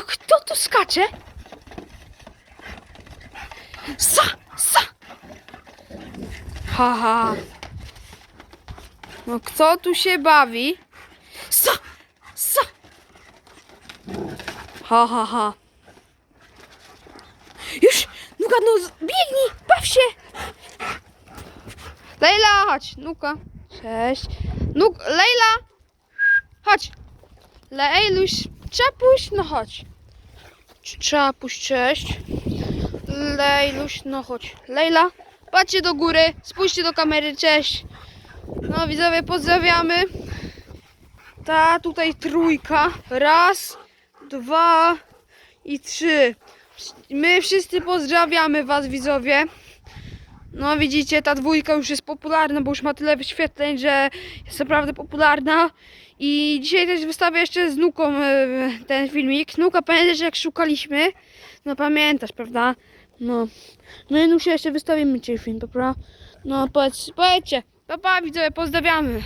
Kto tu skacze? Sa, sa. Haha. No kto tu się bawi? Sa, sa. Ha, ha, ha. Już, Nuka, no biegnij, baw się. Lejla, chodź, Nuka. Cześć. Nuk, Lejla. Chodź. Lejluś, czapuś, no chodź. C- Czapuś, cześć. Lejluś, no chodź. Lejla, patrzcie do góry, spójrzcie do kamery, cześć. No widzowie, pozdrawiamy. Ta tutaj trójka. Raz, dwa i trzy. My wszyscy pozdrawiamy was widzowie. No widzicie, ta dwójka już jest popularna, bo już ma tyle wyświetleń, że jest naprawdę popularna. I dzisiaj też wystawię jeszcze z Nuką e, ten filmik. Nuka, pamiętasz jak szukaliśmy? No pamiętasz, prawda? No. No i Nusia jeszcze wystawimy dzisiaj film, dobra? No powiedz, powiedzcie. Pa, pa, widzowie, pozdrawiamy.